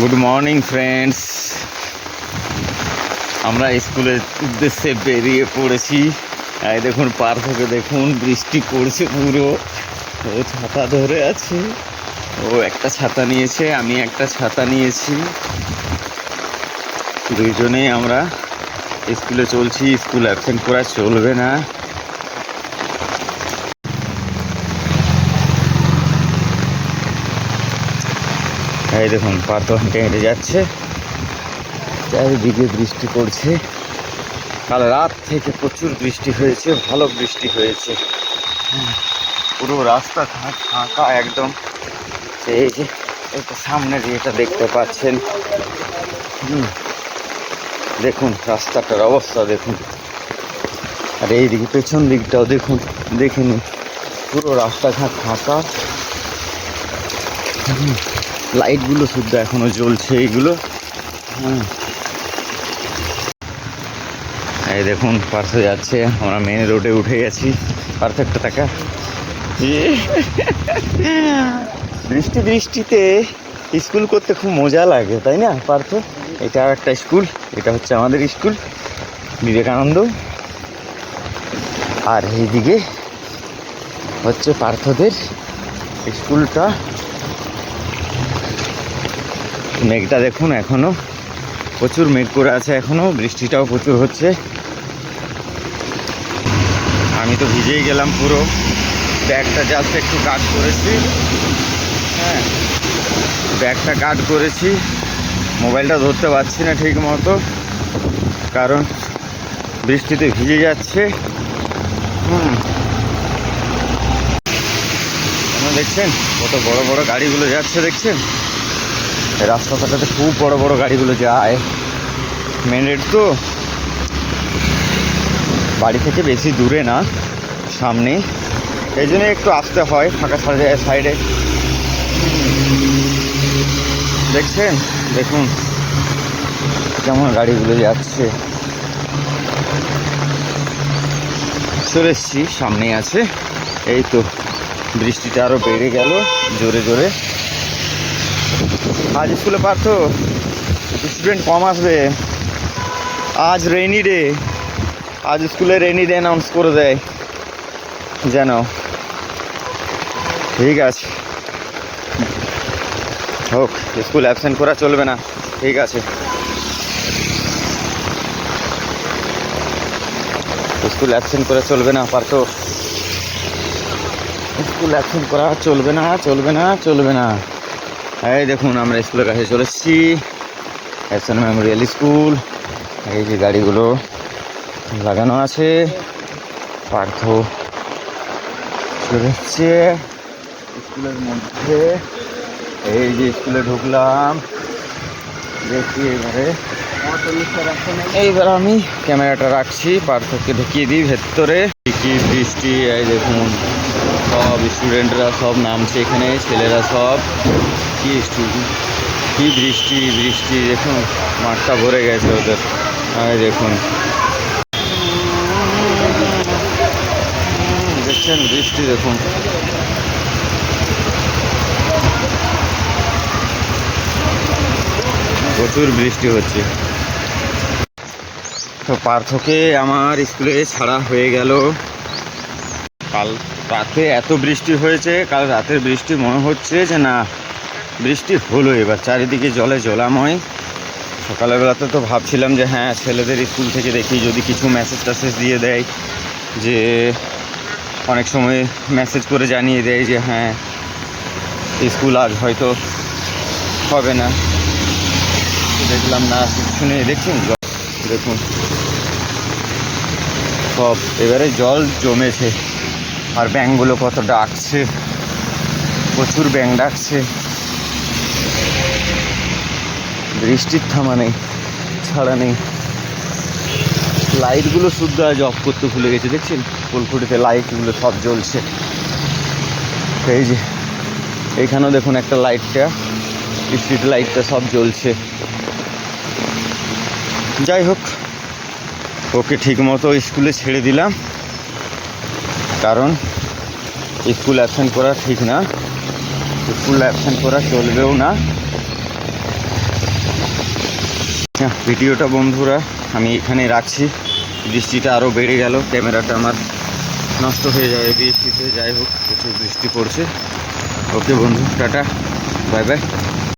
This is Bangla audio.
গুড মর্নিং ফ্রেন্ডস আমরা স্কুলের উদ্দেশ্যে বেরিয়ে পড়েছি। এই দেখুন, পার থেকে দেখুন, বৃষ্টি পড়ছে পুরো। ও ছাতা ধরে আছে। ও একটা ছাতা নিয়েছে, আমি একটা ছাতা নিয়েছি। দুইজনেই আমরা স্কুলে চলছি। স্কুল অ্যাবসেন্ট করা চলবে না। এই দেখুন পার্থ হেঁটে হেঁটে যাচ্ছে। চারিদিকে বৃষ্টি পড়ছে। কাল রাত থেকে প্রচুর বৃষ্টি হয়েছে, ভালো বৃষ্টি হয়েছে। পুরো রাস্তা ফা- ফাঁকা একদম। এই যে এটা সামনের যেটা দেখতে পাচ্ছেন। দেখুন, রাস্তাটার অবস্থা দেখুন। আর এই দিকে পেছন দিকটাও দেখুন, দেখে নিন। পুরো রাস্তাঘাট ফাঁকা। লাইটগুলো শুদ্ধ এখনও জ্বলছে এইগুলো। হ্যাঁ। এই দেখুন পার্থ যাচ্ছে। আমরা মেন রোডে উঠে গেছি। পারফেক্ট টাকা। বৃষ্টি বৃষ্টিতে স্কুল করতে খুব মজা লাগে, তাই না, পার্থ? এটা আর একটা স্কুল, এটা হচ্ছে আমাদের স্কুল, বিবেকানন্দ। আর এইদিকে হচ্ছে পার্থদের স্কুলটা। মেঘটা দেখুন, এখনও প্রচুর মেঘ করে আছে এখনও, বৃষ্টিটাও প্রচুর হচ্ছে। আমি তো ভিজেই গেলাম পুরো। ব্যাগটা জাস্ট একটু কাট করেছি। হ্যাঁ ব্যাগটা কাট করেছি। মোবাইলটা ধরতে পারছি না ঠিক মতো, কারণ বৃষ্টিতে ভিজে যাচ্ছে। হুম। দেখছেন, কত বড় বড় গাড়িগুলো যাচ্ছে, দেখছেন? এই রাস্তাটাতে খুব বড় বড় গাড়িগুলো যায়। মেন রোড তো। বাড়ি থেকে বেশি দূরে না, সামনে। এই জন্য একটু আসতে হয়, ফাঁকা সাইডে সাইডে। দেখছেন? দেখুন। কেমন গাড়িগুলো যাচ্ছে। চলে এসছি, সামনেই আছে। এই তো, বৃষ্টিটা আরও বেড়ে গেল, জোরে জোরে। আজ স্কুলে পারত স্টুডেন্ট কম আসবে। আজ রেইনি ডে আজ স্কুলে রেইনি ডে অ্যানাউন্স করে দেয়। যেন ঠিক আছে। হোক, স্কুল অ্যাবসেন্ট করা চলবে না। ঠিক আছে। স্কুল অ্যাবসেন্ট করা চলবে না পারতো স্কুল অ্যাবসেন্ট করা চলবে না চলবে না চলবে না। এই দেখুন, আমরা স্কুলের কাছে চলে এসেছি। এসএন মেমোরিয়াল স্কুল এই যে গাড়িগুলো লাগানো আছে। পার্থ চলে এসছে। স্কুলের মধ্যে, এই যে স্কুলে ঢুকলাম। দেখি এবারে। এইবার আমি ক্যামেরাটা রাখছি, পার্থকে ঢুকিয়ে দিই ভেতরে। কি বৃষ্টি, এই দেখুন। স্টুডেন্টরা সব নামছে এখানে, ছেলেরা সব। কি স্টুডেন্ট কি বৃষ্টি বৃষ্টি, দেখুন, মাঠটা ভরে গেছে ওদের। দেখুন। দেখছেন বৃষ্টি, দেখুন। প্রচুর বৃষ্টি হচ্ছে। তো পার্থকে আমার স্কুলে ছাড়া হয়ে গেল। কাল রাতে এত বৃষ্টি হয়েছে, কাল রাতের বৃষ্টি মনে হচ্ছে যে না, বৃষ্টি হলো এবার, চারিদিকে জলে জলাময়। সকালবেলাতে তো ভাবছিলাম যে হ্যাঁ ছেলেদের স্কুল থেকে দেখি, যদি কিছু মেসেজ টেসেজ দিয়ে দেয়, যে অনেক সময় মেসেজ করে জানিয়ে দেয় যে হ্যাঁ স্কুল আজ হয়তো হবে না। দেখলাম না কিছু নেই, দেখছেন? জল দেখুন। সব, এবারে জল জমেছে। আর ব্যাংকগুলো কত ডাকছে প্রচুর ব্যাঙ ডাকছে। বৃষ্টির থামা নেই, ছাড়া নেই। লাইটগুলো শুদ্ধ আজ অফ করতে ভুলে গেছে, দেখছেন? ফুলফুটিতে লাইটগুলো সব জ্বলছে। এই যে এইখানেও দেখুন একটা লাইটটা, স্ট্রিট লাইটটা সব জ্বলছে। যাই হোক, ওকে ঠিক মতো স্কুলে ছেড়ে দিলাম। কারণ স্কুল অ্যাবসেন্ট করা ঠিক না। স্কুল অ্যাবসেন্ট করা চলবেও না। ভিডিওটা বন্ধুরা, আমি এখানে রাখছি। বৃষ্টিটা আরও বেড়ে গেল, ক্যামেরাটা আমার নষ্ট হয়ে যাবে বৃষ্টিতে। যাই হোক, প্রচুর বৃষ্টি পড়ছে। ওকে বন্ধু, টাটা, বাই বাই।